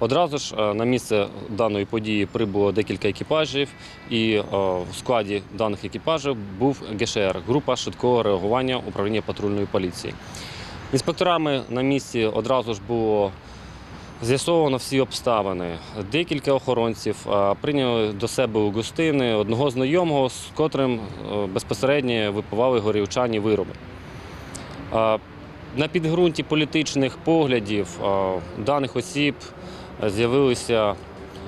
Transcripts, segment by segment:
Одразу ж е, на місце даної події прибуло декілька екіпажів, і е, в складі даних екіпажів був ГШР група швидкого реагування управління патрульної поліції. Інспекторами на місці одразу ж було з'ясовано всі обставини. Декілька охоронців е, прийняли до себе у гостини одного знайомого, з котрим безпосередньо випивали горілчані вироби. На підґрунті політичних поглядів даних осіб з'явилися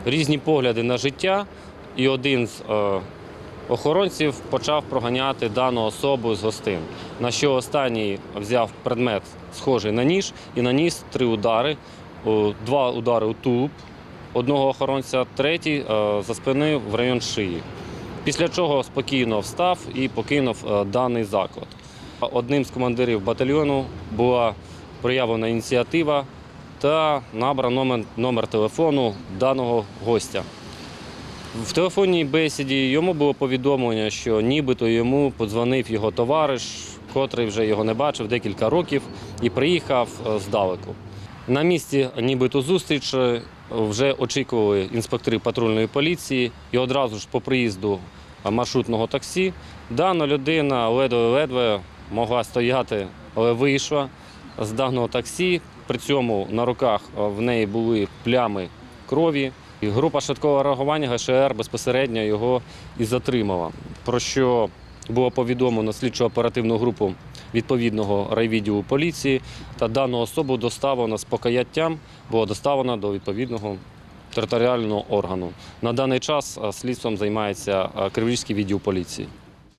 різні погляди на життя, і один з е, охоронців почав проганяти дану особу з гостин. На що останній взяв предмет, схожий на ніж, і наніс три удари. Два удари у тулуб одного охоронця, третій е, за спини в район шиї. Після чого спокійно встав і покинув е, даний заклад. Одним з командирів батальйону була проявлена ініціатива та набрано номер, номер телефону даного гостя. В телефонній бесіді йому було повідомлення, що нібито йому подзвонив його товариш, котрий вже його не бачив декілька років і приїхав е, здалеку. На місці нібито зустрічі вже очікували інспектори патрульної поліції, і одразу ж по приїзду маршрутного таксі дана людина ледве-ледве могла стояти, але вийшла з даного таксі. При цьому на руках е, в неї були плями крові. І група швидкого реагування ГШР безпосередньо його і затримала. Про що було повідомлено слідчо оперативну групу відповідного райвідділу поліції та дану особу доставлено з покаяттям, було доставлено до відповідного територіального органу. На даний час е, слідством займається е, Криворізький відділ поліції.